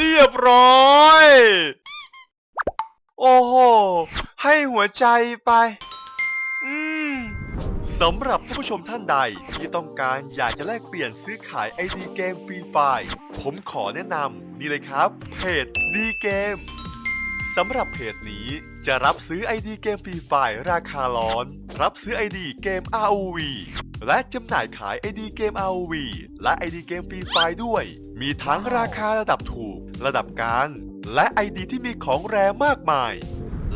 เรียบร้อย โอ้โห ให้หัวใจไป อืมสำหรับผู้ชมท่านใดที่ต้องการอยากจะแลกเปลี่ยนซื้อขาย ID เกมฟรีไฟล์ผมขอแนะนำนี่เลยครับ เพจดีเกมสำหรับเพจนี้จะรับซื้อ ID เกมฟรีไฟล์ราคาร้อน รับซื้อ ID เกม ROV และจำหน่ายขาย ID เกม ROV และ ID เกมฟรีไฟล์ด้วย มีทั้งราคาระดับถูก ระดับกลาง และ ID ที่มีของแรมากมาย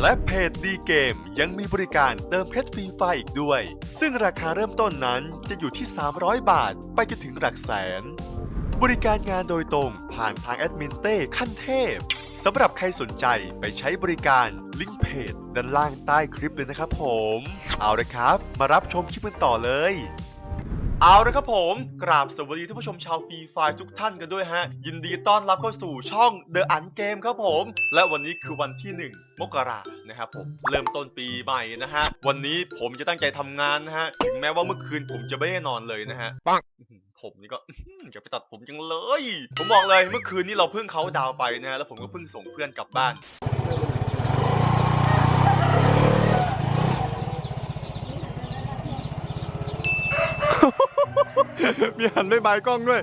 และเพจดีเกมยังมีบริการเติมเพชรฟรีไฟอีกด้วย ซึ่งราคาเริ่มต้นนั้นจะอยู่ที่ 300 บาท ไปจนถึงหลักแสน บริการงานโดยตรงผ่านทางแอดมินเต้ขั้นเทพสำหรับใครสนใจไปใช้บริการลิงก์เพจด้านล่างใต้คลิปเลยนะครับผม เอาละครับ มารับชมคลิปกันต่อเลย เอาละครับผมกราบสวัสดีท่านผู้ชมชาวฟรีไฟทุกท่านกันด้วยฮะ ยินดีต้อนรับเข้าสู่ช่อง The Un Game ครับผม และวันนี้คือวันที่ 1 มกรานะครับผมเริ่มต้นปีใหม่นะฮะ วันนี้ผมจะตั้งใจทำงานนะฮะ ถึงแม้ว่าเมื่อคืนผมจะไม่ได้นอนเลยนะฮะปังผมนี่ก็ อยาไปตัดผมจังเลย ผมบอกเลยเมื่อคืนนี้เราเพิ่งเขาน์ดาวน์ไปนะฮะแล้วผมก็เพิ่งส่งเพื่อนกลับบ้าน มีหันไม่บายกล้องด้วย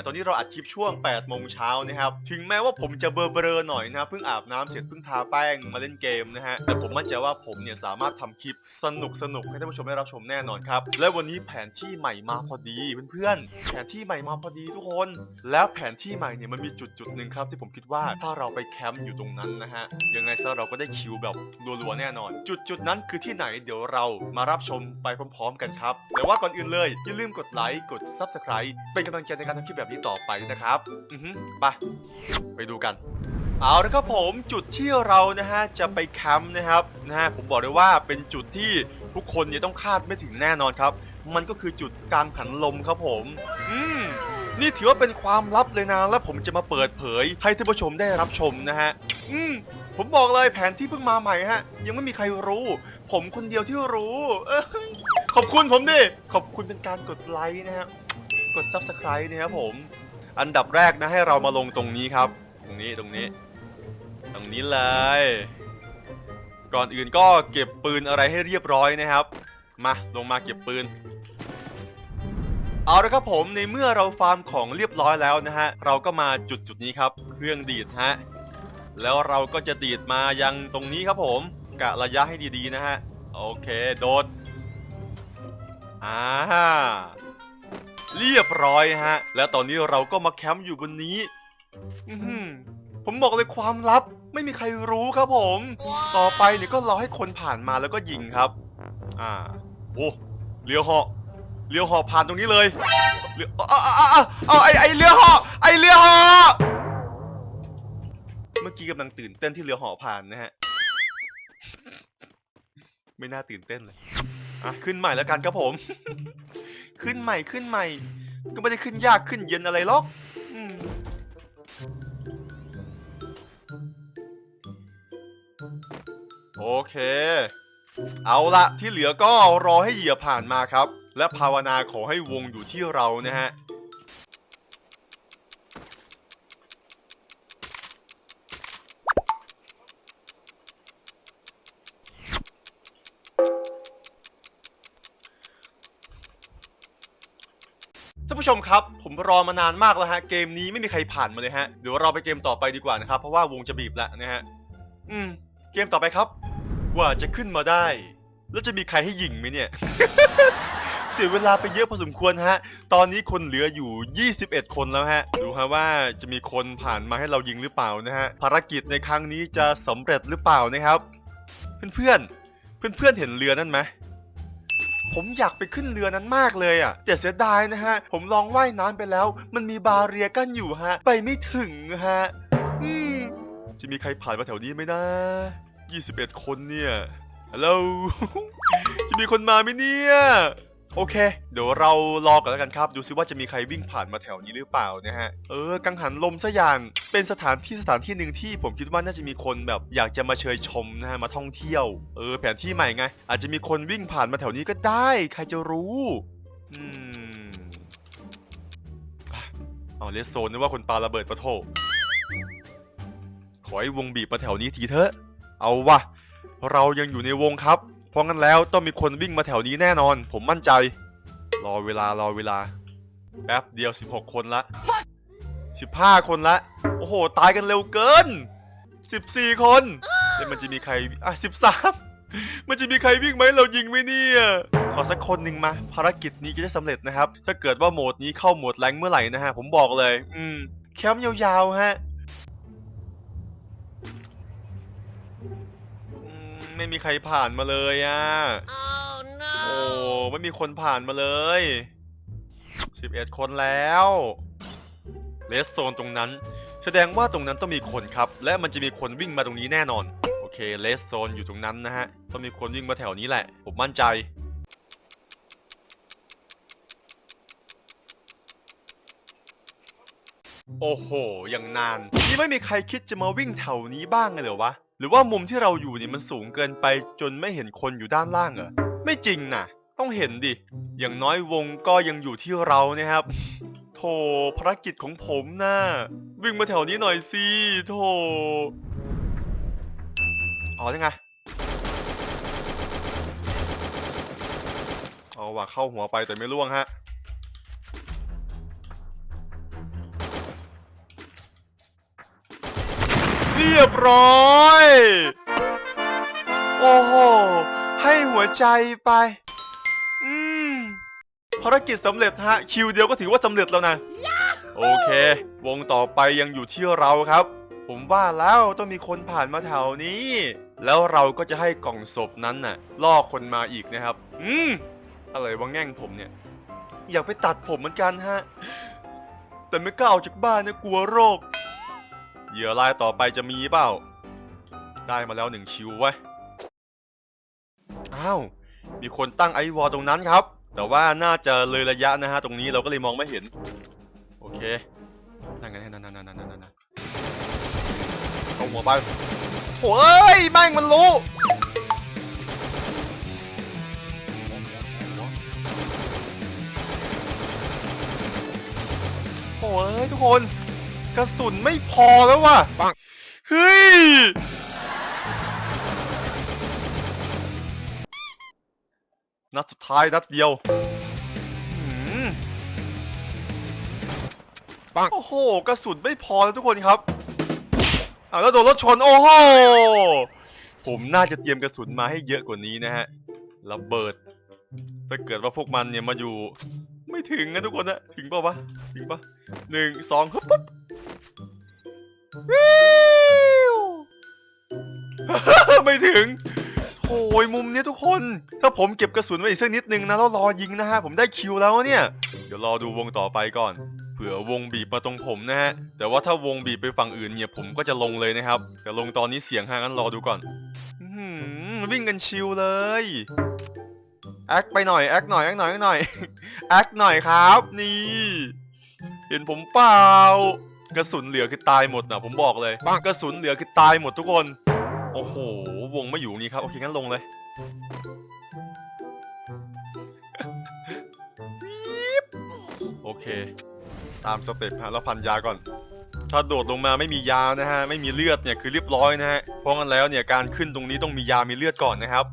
นะตอนนี้เราอัดคลิปช่วง8โมงเช้านะครับถึงแม้ว่าผมจะเบลอๆหน่อยนะเพิ่งอาบน้ำเสร็จเพิ่งทาแป้งมาเล่นเกมนะฮะแต่ผมมั่นใจว่าผมเนี่ยสามารถทำคลิปสนุกสนุกให้ท่านผู้ชมได้รับชมแน่นอนครับและวันนี้แผนที่ใหม่มาพอดีเพื่อนๆแผนที่ใหม่มาพอดีทุกคน แล้วแผนที่ใหม่เนี่ยมันมีจุดจุดหนึ่งครับที่ผมคิดว่าถ้าเราไปแคมป์อยู่ตรงนั้นนะฮะยังไงซะเราก็ได้คิวแบบรัวๆแน่นอน จุดจุดนั้นคือที่ไหนเดี๋ยวเรามารับชมไปพร้อม ๆ กันครับแต่ว่าก่อนอื่นเลยอย่าลืมกดไลค์กด Subscribe เป็นกำลังใจในการทำคลิปแบบนี้ต่อไปนะครับ อือฮึไปไปดูกัน เอาละครับผมจุดที่เรานะฮะจะไปแคมป์นะครับนะฮะผมบอกเลยว่าเป็นจุดที่ทุกคนเนี่ยต้องคาดไม่ถึงแน่นอนครับ มันก็คือจุดกลางขันลมครับผม อืมนี่ถือว่าเป็นความลับเลยนะและผมจะมาเปิดเผย ให้ท่านผู้ชมได้รับชมนะฮะ อืมผมบอกเลยแผนที่เพิ่งมาใหม่ฮะ ยังไม่มีใครรู้ ผมคนเดียวที่รู้ ขอบคุณผมดิ ขอบคุณเป็นการกดไลค์นะฮะ กด Subscribe นะครับผม อันดับแรกนะให้เรามาลงตรงนี้ครับ ตรงนี้ตรงนี้ ตรงนี้เลย ก่อนอื่นก็เก็บปืนอะไรให้เรียบร้อยนะครับ มาลงมาเก็บปืน เอาละครับผมในเมื่อเราฟาร์มของเรียบร้อยแล้วนะฮะ เราก็มาจุดจุดนี้ครับ เครื่องดีดฮะ แล้วเราก็จะดีดมายังตรงนี้ครับผมกะระยะให้ดีๆนะฮะ โอเค โดดอ่า เรียบร้อยฮะ แล้วตอนนี้เราก็มาแคมป์อยู่บนนี้ อื้อหือผมบอกเลยความลับ ไม่มีใครรู้ครับผม ต่อไปเนี่ยก็รอให้คนผ่านมาแล้วก็ยิงครับ อ่าโอ้เรือเหาะเรือเหาะผ่านตรงนี้เลยเรือเอาเอาเอาเอาเอาไอไอเรือเหาะไอเรือเหาะเมื่อกี้กำลังตื่นเต้นที่เรือเหาะผ่านนะฮะ ไม่น่าตื่นเต้นเลย อะขึ้นใหม่แล้วกันครับผม ขึ้นใหม่ขึ้นใหม่ ก็ไม่ได้ขึ้นยากขึ้นเย็นอะไรหรอกอืมโอเค เอาละที่เหลือก็รอให้เหยื่อผ่านมาครับ และภาวนาขอให้วงอยู่ที่เรานะฮะ ผู้ชมครับ ผมรอมานานมากแล้วฮะ เกมนี้ไม่มีใครผ่านมาเลยฮะ เดี๋ยวเราไปเกมต่อไปดีกว่านะครับ เพราะว่าวงจะบีบแล้วนะฮะ อืม เกมต่อไปครับ ว่าจะขึ้นมาได้ แล้วจะมีใครให้ยิงไหมเนี่ย เสียเวลาไปเยอะพอสมควรฮะ ตอนนี้คนเหลืออยู่ 21 คนแล้วฮะ ดูฮะว่าจะมีคนผ่านมาให้เรายิงหรือเปล่านะฮะ ภารกิจในครั้งนี้จะสำเร็จหรือเปล่านะครับ เพื่อนๆ เพื่อนๆ เห็นเรือนั่นไหม ผมอยากไปขึ้นเรือนั้นมากเลยอะแต่เสียดายนะฮะ ผมลองว่ายน้ำไปแล้ว มันมีบาเรียกั้นอยู่ฮะ ไปไม่ถึงฮะ อืม จะมีใครผ่านมาแถวนี้ไหมนะ 21 คนเนี่ยฮัลโหล จะมีคนมาไหมเนี่ย โอเค เดี๋ยวเรารอกันแล้วกันครับ ดูซิว่าจะมีใครวิ่งผ่านมาแถวนี้หรือเปล่านะฮะ เออ กังหันลมซะอย่าง เป็นสถานที่สถานที่หนึ่งที่ผมคิดว่าน่าจะมีคนแบบอยากจะมาเชยชมนะฮะ มาท่องเที่ยว เออ แผนที่ใหม่ไง อาจจะมีคนวิ่งผ่านมาแถวนี้ก็ได้ ใครจะรู้ อืมอะเอาเลสโซนนึกว่าคนปาระเบิดปะโถขอให้วงบีบมาแถวนี้ทีเถอะ เอาวะ เรายังอยู่ในวงครับ เพราะงั้นแล้วต้องมีคนวิ่งมาแถวนี้แน่นอน ผมมั่นใจ รอเวลารอเวลา แป๊บเดียว 16 คนละ 15 คนละ โอ้โห ตายกันเร็วเกิน 14 คนแล้วมันจะมีใครอะ13 มันจะมีใครวิ่งไหมเรายิงไหมเนี่ยขอสักคนหนึ่งมา ภารกิจนี้จะได้สำเร็จนะครับ ถ้าเกิดว่าโหมดนี้เข้าโหมดแรงเมื่อไหร่นะฮะผมบอกเลย อืมแคมป์ยาวๆฮะ ไม่มีใครผ่านมาเลยอะ Oh โอ้ no! ไม่มีคนผ่านมาเลย 11 คนแล้วเลสโซนตรงนั้น แสดงว่าตรงนั้นต้องมีคนครับ และมันจะมีคนวิ่งมาตรงนี้แน่นอน โอเคเลสโซนอยู่ตรงนั้นนะฮะ ต้องมีคนวิ่งมาแถวนี้แหละ ผมมั่นใจ โอ้โห อย่างนาน นี่ไม่มีใครคิดจะมาวิ่งแถวนี้บ้างเลยเหรอวะ หรือว่ามุมที่เราอยู่นี่มันสูงเกินไปจนไม่เห็นคนอยู่ด้านล่างเหรอไม่จริงนะต้องเห็นดิ อย่างน้อยวงก็ยังอยู่ที่เรานะครับโธ่ภารกิจของผมนะ่ะวิ่งมาแถวนี้หน่อยสิโธ่อ๋อยังไงเอาว่ะเข้าหัวไปแต่ไม่ล่วงฮะ เรียบร้อย โอ้โห ให้หัวใจไป อืมภารกิจสำเร็จฮะ คิวเดียวก็ถือว่าสำเร็จแล้วนะ โอเค วงต่อไปยังอยู่ที่เราครับ ผมว่าแล้วต้องมีคนผ่านมาแถวนี้ แล้วเราก็จะให้กล่องศพนั้นน่ะ ล่อคนมาอีกนะครับ อืม อะไรวะแง่งผมเนี่ย อยากไปตัดผมเหมือนกันฮะ แต่ไม่กล้าออกจากบ้านนะกลัวโรค เหยื่อรายต่อไปจะมีเปล่า ได้มาแล้วหนึ่งคิวไว้อ้าว มีคนตั้งไอวอลตรงนั้นครับ แต่ว่าน่าจะเลยระยะนะฮะ ตรงนี้เราก็เลยมองไม่เห็น โอเค นั่นไงนั่นนั่นนั่นนั่นนั่นนั่นเข้าหัวไปโอ้ยแม่งมันรู้โอ้ยทุกคน กระสุนไม่พอแล้วว่ะปังเฮ้ย นัดสุดท้ายนัดเดียวหืมปังโอ้โห กระสุนไม่พอแล้วทุกคนครับอ่าแล้วโดนรถชน โอ้โห ผมน่าจะเตรียมกระสุนมาให้เยอะกว่านี้นะฮะ ระเบิด ถ้าเกิดว่าพวกมันเนี่ยมาอยู่ ไม่ถึงนะทุกคนนะ ถึงเปล่าวะ ถึงปะหนึ่งสองฮึบปุ๊บ ถึงโอ้ยมุมเนี้ยทุกคน ถ้าผมเก็บกระสุนไว้อีกสักนิดนึงนะแล้วรอยิงนะฮะผมได้คิวแล้วเนี่ย เดี๋ยวรอดูวงต่อไปก่อนเผื่อวงบีบมาตรงผมนะฮะแต่ว่าถ้าวงบีบไปฝั่งอื่นเนี่ยผมก็จะลงเลยนะครับ แต่ลงตอนนี้เสียงห่างกันรอดูก่อนอวิ่งกันชิวเลยแอคไปหน่อยแอคหน่อยแอคหน่อยแอคหน่อยแอคหน่อยครับ นี่ เห็นผมเปล่ากระสุนเหลือคือตายหมดนะผมบอกเลยกระสุนเหลือคือตายหมดทุกคน โอ้โห วงไม่อยู่นี่ครับ โอเคงั้นลงเลยโอเค ตามสเต็ปฮะแล้วพันยาก่อน ถ้าโดดลงมาไม่มียานะฮะ ไม่มีเลือดเนี่ยคือเรียบร้อยนะฮะ เพราะงั้นแล้วเนี่ยการขึ้นตรงนี้ต้องมียา มีเลือดก่อนนะครับ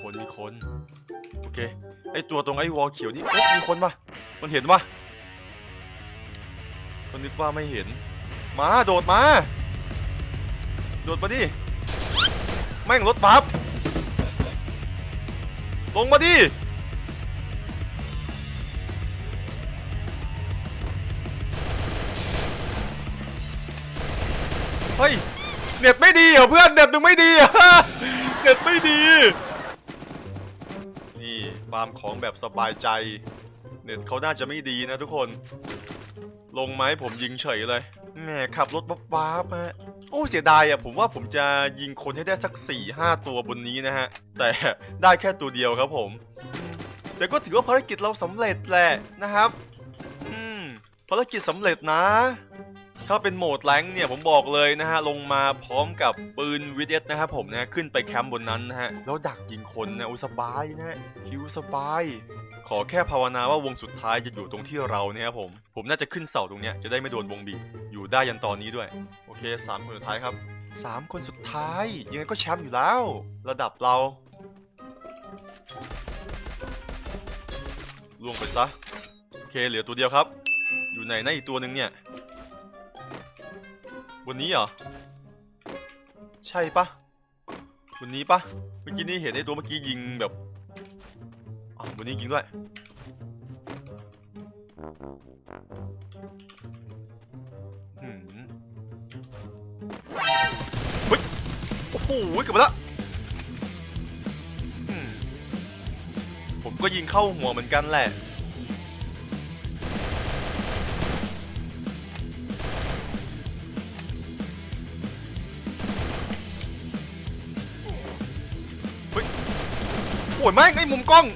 คนมีคน โอเค ไอตัวตรงไอวอลเขียวนี่เอ๊ะมีคนปะมันเห็นปะคนนึกว่าไม่เห็น มา โดดมา โดดมาดิ แม่งรถบัฟลงมาดิเฮ้ยเน็ตไม่ดีเหรอเพื่อนเน็ตมึงไม่ดีเหรอเน็ตไม่ดี นี่ฟาร์มของแบบสบายใจ เน็ตเขาน่าจะไม่ดีนะทุกคน ลงไหมผมยิงเฉยเลยแหมขับรถบ๊อบๆฮะ โอ้เสียดายอะผมว่าผมจะยิงคนให้ได้สัก4ี่ห้าตัวบนนี้นะฮะ แต่ได้แค่ตัวเดียวครับผม แต่ก็ถือว่าภารกิจเราสำเร็จแหละนะครับ อืมภารกิจสำเร็จนะ ถ้าเป็นโหมดแรงเนี่ยผมบอกเลยนะฮะลงมาพร้อมกับปืนวิดเอสนะครับผมนะขึ้นไปแคมป์บนนั้นนะฮะแล้วดักยิงคนนะอุสบายนะฮะคิวสบาย ขอแค่ภาวนาว่าวงสุดท้ายจะอยู่ตรงที่เราเนี่ยครับผม ผมน่าจะขึ้นเสาตรงเนี้ยจะได้ไม่โดนวงบีบอยู่ได้ยันตอนนี้ด้วย โอเคสามคนสุดท้ายครับสามคนสุดท้าย ยังไงก็แชมป์อยู่แล้ว ระดับเราล่วงไปซะ โอเคเหลือตัวเดียวครับ อยู่ไหนนะอีกตัวหนึ่งเนี่ยบนนี้เหรอ ใช่ปะบนนี้ปะเมื่อกี้นี่เห็นไอ้ตัวเมื่อกี้ยิงแบบ อ๋อบนนี้ยิงด้วยหืมเฮ้ย โอ้โหเกือบไปละอืมผมก็ยิงเข้าหัวเหมือนกันแหละเฮ้ยโอ้ยแม่งไอ้มุมกล้อง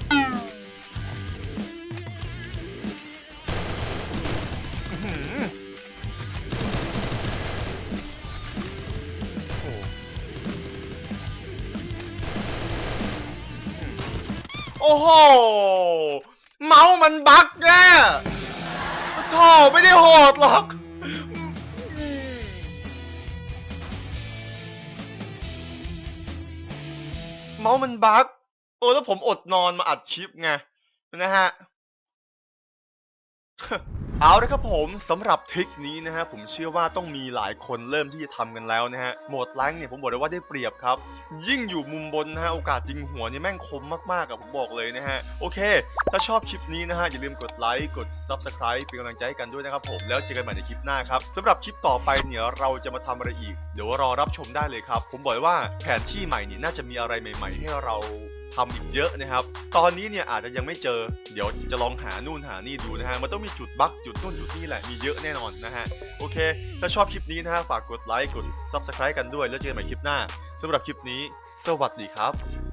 โอ้โห เมาส์มันบั๊กแน่ท่อไม่ได้โหดหรอกเมาส์มันบั๊กเออแล้วผมอดนอนมาอัดคลิปไงนะฮะ เอาละครับผมสำหรับทริคนี้นะฮะผมเชื่อว่าต้องมีหลายคนเริ่มที่จะทำกันแล้วนะฮะโหมดแรงเนี่ยผมบอกเลยว่าได้เปรียบครับ ยิ่งอยู่มุมบนนะฮะโอกาสยิงหัวเนี่ยแม่งคมมากๆอะผมบอกเลยนะฮะโอเค ถ้าชอบคลิปนี้นะฮะอย่าลืมกดไลค์กด Subscribe เป็นกำลังใจให้กันด้วยนะครับผมแล้วเจอกันใหม่ในคลิปหน้าครับสำหรับคลิปต่อไปเนี่ยเราจะมาทำอะไรอีก เดี๋ยวรอรับชมได้เลยครับ ผมบอกเลยว่าแผนที่ใหม่นี่น่าจะมีอะไรใหม่ ๆ ให้เรา ทำอีกเยอะนะครับ ตอนนี้เนี่ยอาจจะยังไม่เจอ เดี๋ยวจะลองหานู่นหานี่ดูนะฮะ มันต้องมีจุดบั๊กจุดนู่นจุดนี่แหละ มีเยอะแน่นอนนะฮะ โอเค ถ้าชอบคลิปนี้นะฮะ ฝากกดไลค์ กด Subscribe กันด้วย แล้วเจอกันใหม่คลิปหน้าสำหรับคลิปนี้ สวัสดีครับ